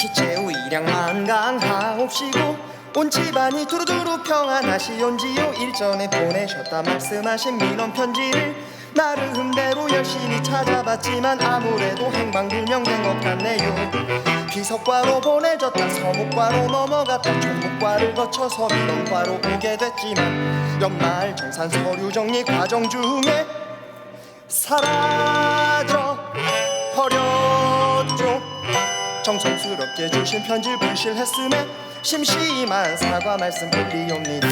기체우 일양 만 강하옵시고 온 집안이 두루두루 평안하시온지요 일전에 보내셨다 말씀하신 민원 편지를 나름대로 열심히 찾아봤지만 아무래도 행방불명된 것 같네요. 비석과로 보내졌다 서목과로 넘어갔다 총목과를 거쳐서 민원과로 오게 됐지만 연말 정산 서류 정리 과정 중에 사라 정성스럽게 주신 편지를 불실했음에 심심한 사과 말씀 드리옵니다.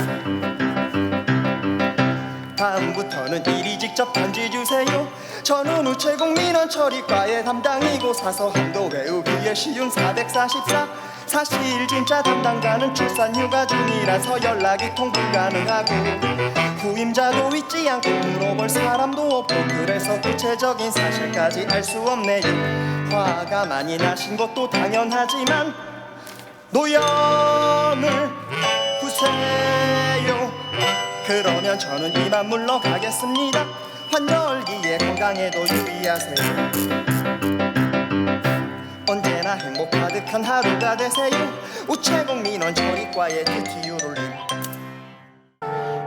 다음부터는 이리 직접 편지 주세요. 저는 우체국 민원 처리과의 담당이고 사서함도 외우기에 쉬운 444 사실 진짜 담당자는 출산 휴가 중이라서 연락이 통 불 가능하고 후임자도 있지 않고 물어볼 사람도 없고 그래서 구체적인 사실까지 알 수 없네요 화가 많이 나신 것도 당연하지만 노염을 푸세요. 그러면 저는 이만 물러가겠습니다. 환절기에 건강에도 유의하세요. 언제나 행복 가득한 하루가 되세요. 우체국 민원 처리과의 TTU를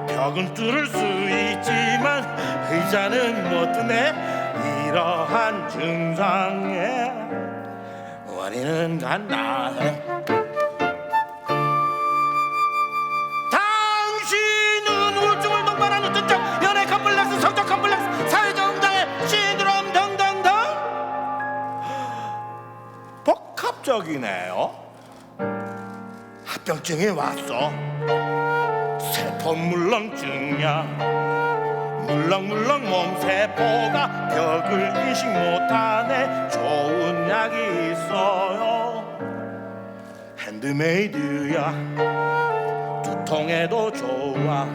벽은 뚫을 수 있지만 의자는 못 드네 이러한 증상에 원인은 간단해. 당신은 우울증을 동반하는 특정 연애 컴플렉스 성적 컴플렉스 사회적 응당의 신드롬 등등등. 복합적이네요. 합병증이 왔어. 세포 물렁증이야 물렁물렁 몸세포가 벽을 인식 못하네. 좋은 약이 있어요. 핸드메이드야. 두통에도 좋아.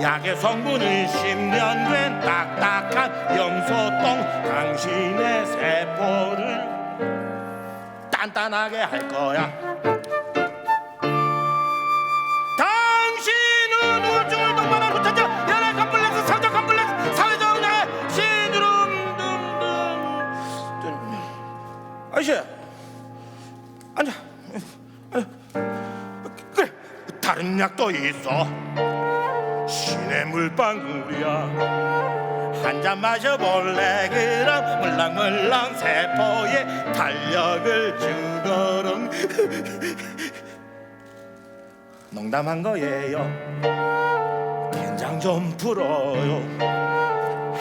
약의 성분은 10년 된 딱딱한 염소똥. 당신의 세포를 단단하게 할 거야 그래 다른 약도 있어. 신의 물방울이야. 한 잔 마셔볼래? 그럼 물랑물랑 세포에 탄력을 주도록 농담한 거예요. 긴장 좀 풀어요.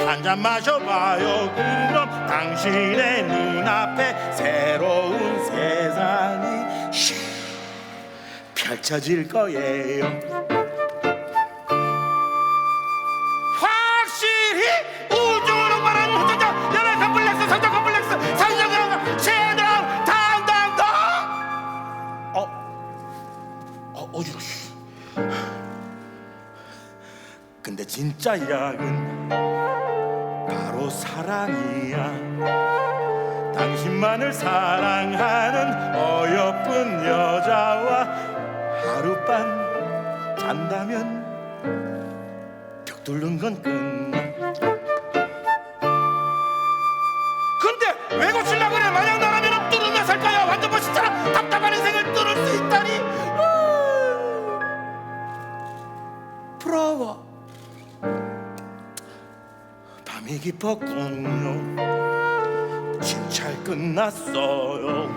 한 잔 마셔봐요. 그럼 당신의 눈앞에 새 펼쳐질 거예요 확실히 우주로 말하는 후전자 연애 컴플렉스 성적 컴플렉스 그런 신드롬 당당당 어? 어, 어지러 씨. 근데 진짜 약은 바로 사랑이야. 당신만을 사랑하는 어여쁜 벽 뚫는 건 끝나. 근데 왜 고치려고 그래? 만약 나라면 뚫으며 살 거야. 완전 멋있잖아. 답답한 인생을 뚫을 수 있다니. 우! 부러워. 밤이 깊었군요. 진찰 끝났어요.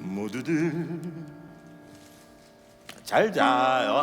모두들 잘 자요.